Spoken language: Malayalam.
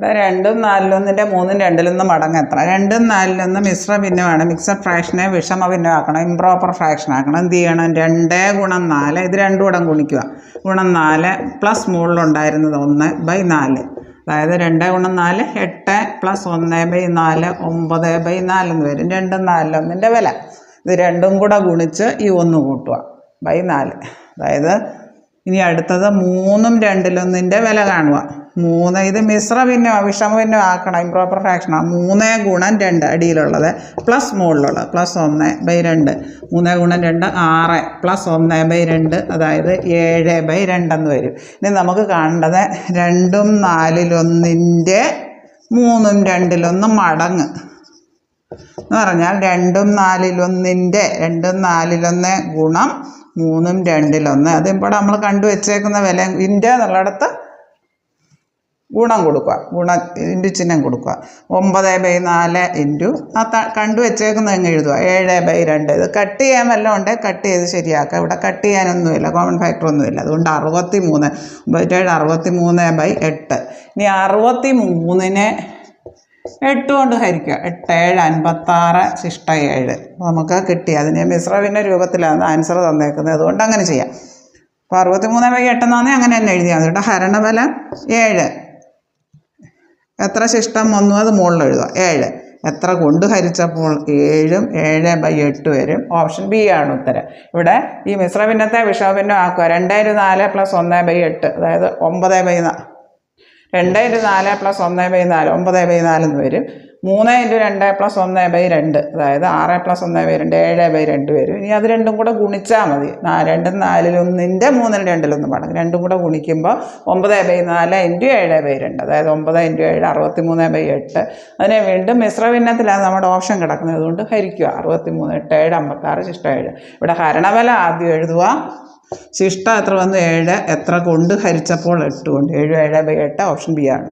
രണ്ടും നാലിലൊന്നിന്റെ മൂന്നും രണ്ടിലൊന്ന് മടങ്ങ് എത്ര? രണ്ടും നാലിലൊന്ന് മിശ്ര ഭിന്നമാണ്. മിക്സഡ് ഫ്രാക്ഷനെ വിഷമ ഭിന്നമാക്കണം ഇംപ്രോപ്പർ ഫ്രാക്ഷൻ ആക്കണം. എന്ത് ചെയ്യണം? രണ്ട് ഗുണം നാല്. ഇത് രണ്ടും കൂടെ ഗുണിക്കുക. ഗുണം നാല് പ്ലസ് മുകളിലുണ്ടായിരുന്നത് ഒന്ന് ബൈ നാല്. അതായത് രണ്ട് ഗുണം നാല് എട്ട് പ്ലസ് ഒന്ന് ബൈ നാല് ഒമ്പത് ബൈ നാല് എന്ന് വരും. രണ്ടും നാലിലൊന്നിന്റെ വില. ഇത് രണ്ടും കൂടെ ഗുണിച്ച് ഈ ഒന്ന് കൂട്ടുക. ബൈ നാല്. അതായത് ഇനി അടുത്തത് മൂന്നും രണ്ടിലൊന്നിന്റെ വില കാണുക. മൂന്ന് ഇത് മിശ്ര ഭിന്നോ വിഷമ ഭിന്നോ ആക്കണം ഇംപ്രോപ്പർ ഫ്രാക്ഷനാണ് മൂന്ന് ഗുണം രണ്ട് അടിയിലുള്ളത് പ്ലസ് മുകളിലുള്ളത് പ്ലസ് ഒന്ന് ബൈ രണ്ട്. മൂന്ന് ഗുണം രണ്ട് ആറ് പ്ലസ് ഒന്ന് ബൈ രണ്ട് അതായത് ഏഴ് ബൈ രണ്ടെന്ന് വരും. ഇനി നമുക്ക് കാണേണ്ടത് രണ്ടും നാലിലൊന്നിന്റെ മൂന്നും രണ്ടിലൊന്നും മടങ്ങ്. എന്ന് പറഞ്ഞാൽ രണ്ടും നാലിലൊന്നിന്റെ രണ്ടും നാലിലൊന്ന് ഗുണം മൂന്നും രണ്ടിലൊന്ന് അതിപ്പോൾ നമ്മൾ കണ്ടു വെച്ചേക്കുന്ന വില ഇന്റെ എന്നുള്ളിടത്ത് ഗുണം കൊടുക്കുക. ഗുണ ഇന്റു ചിഹ്നം കൊടുക്കുക. ഒമ്പത് ബൈ നാല് ഇന്റു ആ ത കണ്ടു വെച്ചേക്കുന്നത് അങ്ങ് എഴുതുക. ഏഴ് ബൈ രണ്ട്. ഇത് കട്ട് ചെയ്യാൻ വല്ലതും ഉണ്ടെങ്കിൽ കട്ട് ചെയ്ത് ശരിയാക്കുക. ഇവിടെ കട്ട് ചെയ്യാനൊന്നുമില്ല. കോമൺ ഫാക്ടർ ഒന്നുമില്ല. അതുകൊണ്ട് അറുപത്തി മൂന്ന് അറുപത്തി മൂന്ന് ബൈ എട്ട്. ഇനി അറുപത്തി മൂന്നിനെ എട്ട് കൊണ്ട് ഹരിക്കുക. എട്ട് ഏഴ് അൻപത്താറ് ശിഷ്ട ഏഴ്. നമുക്ക് കിട്ടി. അതിന് മിശ്രവിന്റെ രൂപത്തിലാണ് ആൻസർ തന്നേക്കുന്നത്. അതുകൊണ്ട് അങ്ങനെ ചെയ്യാം. അപ്പോൾ അറുപത്തി മൂന്ന് ബൈ എട്ടെന്നാണെങ്കിൽ അങ്ങനെ തന്നെ എഴുതിയാൽ മതി കേട്ടോ. ഹരണബലം ഏഴ്. എത്ര ശിഷ്ടം വന്നു? അത് മുകളിൽ എഴുതുക. ഏഴ്. എത്ര കൊണ്ട് ഹരിച്ചപ്പോൾ? ഏഴും ഏഴ് ബൈ എട്ട് വരും. ഓപ്ഷൻ ബി ആണ് ഉത്തരം. ഇവിടെ ഈ മിശ്രഭിന്നത്തെ വിഷഭിന്നം ആക്കുക. രണ്ടായിരത്തി നാല് പ്ലസ് ഒന്ന് ബൈ എട്ട്. അതായത് ഒമ്പത് ബൈ രണ്ട് ഇന്റു നാല് പ്ലസ് ഒന്ന് ബൈ നാല് ഒമ്പത് ബൈ നാലെന്ന് വരും. മൂന്ന് ഇന്റു രണ്ട് പ്ലസ് ഒന്ന് ബൈ രണ്ട് അതായത് ആറ് പ്ലസ് ഒന്ന് ബൈ രണ്ട് ഏഴ് ബൈ രണ്ട് വരും. ഇനി അത് രണ്ടും കൂടെ ഗുണിച്ചാൽ മതി. രണ്ടും നാലിലൊന്നിന്റെ മൂന്നിൽ രണ്ടിലൊന്ന് പാടും. രണ്ടും കൂടെ ഗുണിക്കുമ്പോൾ ഒമ്പത് ബൈ നാല് ഇന്റു ഏഴ് ബൈ രണ്ട് അതായത് ഒമ്പത് ഇന്റു ഏഴ് അറുപത്തി മൂന്ന് ബൈ എട്ട്. അതിനെ വീണ്ടും മിശ്രഭിന്നത്തിലാണ് നമ്മുടെ ഓപ്ഷൻ കിടക്കുന്നത്. അതുകൊണ്ട് ഹരിക്കുക. അറുപത്തി മൂന്ന് എട്ട് ഏഴ് അമ്പത്താറ് ശിഷ്ട ഏഴ്. ഇവിടെ ഹരണവല ആദ്യം എഴുതുക. ശിഷ്ട എത്ര വന്നു? ഏഴ്. എത്ര കൊണ്ട് ഹരിച്ചപ്പോൾ എട്ട് കൊണ്ട്? ഏഴ് ഏഴ് ബൈ എട്ട് ഓപ്ഷൻ ബി ആണ്.